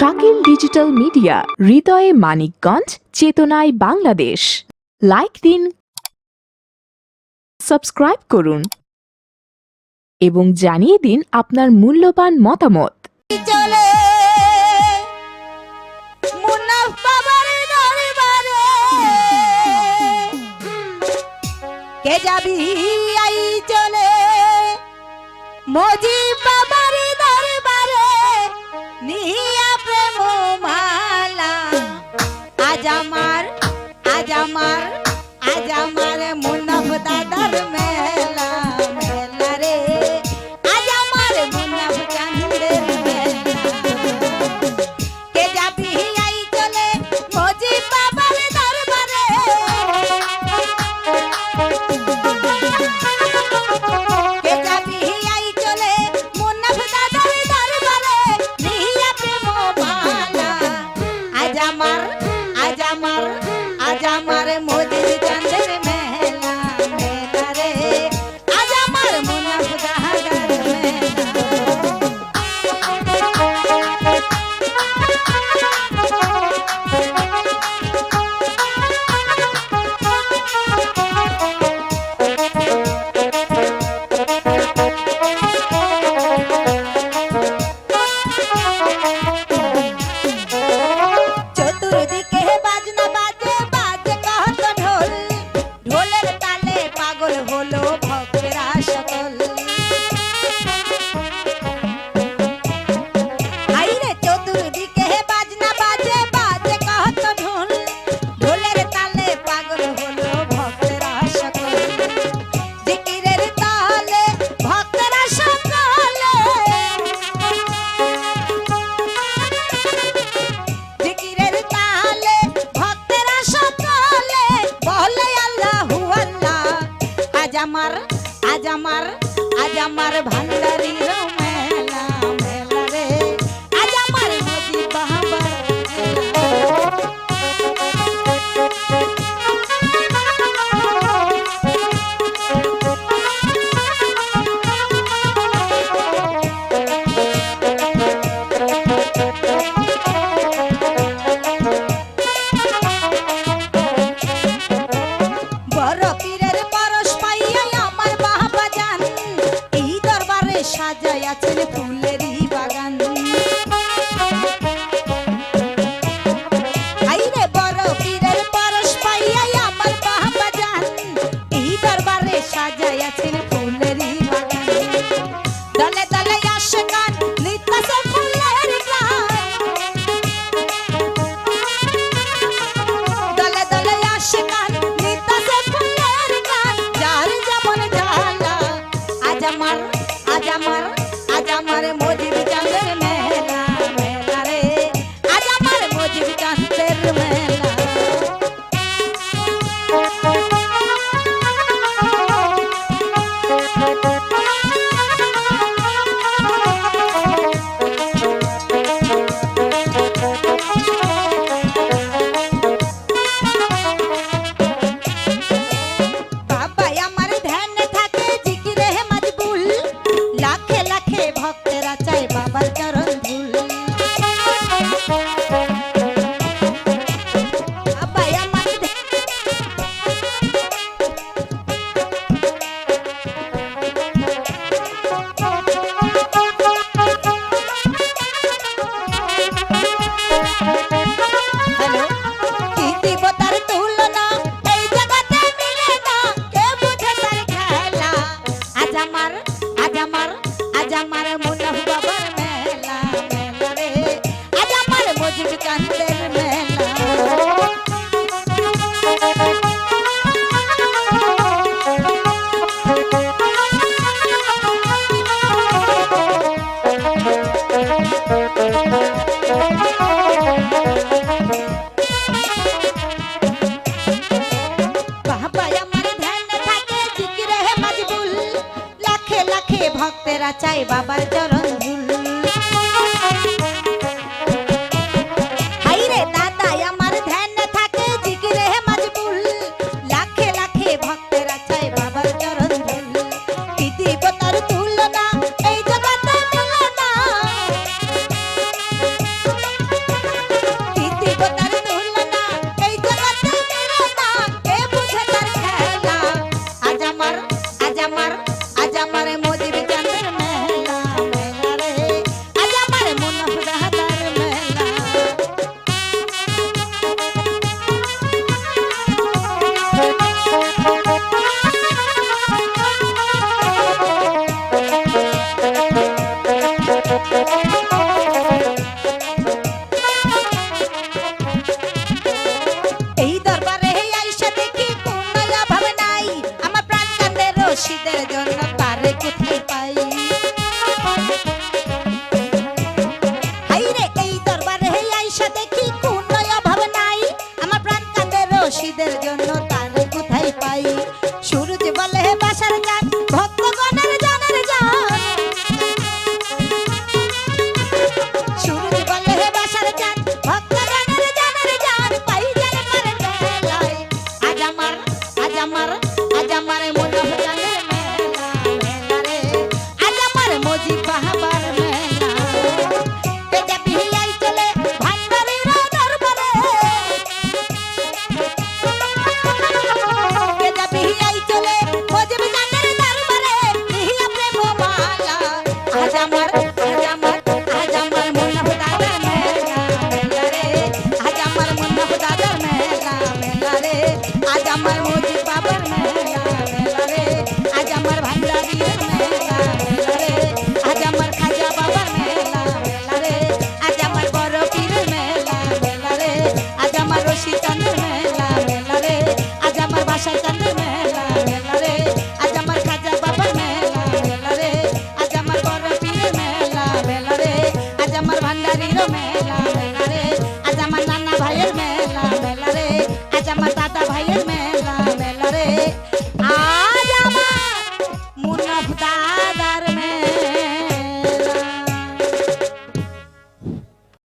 Shakil digital media, হৃদয়ে মানিকগঞ্জ, চেতনায় Bangladesh. Like দিন, সাবস্ক্রাইব করুন, এবং জানিয়ে দিন আপনার মূল্যবান মতামত। মজি বাবার দরবারে নিয়ে আমার আজ আমার আমার ভান্ডারি ভান্ডারী সাজাই আছেন ফুল। every man. আমার আজ আমার মনে আমার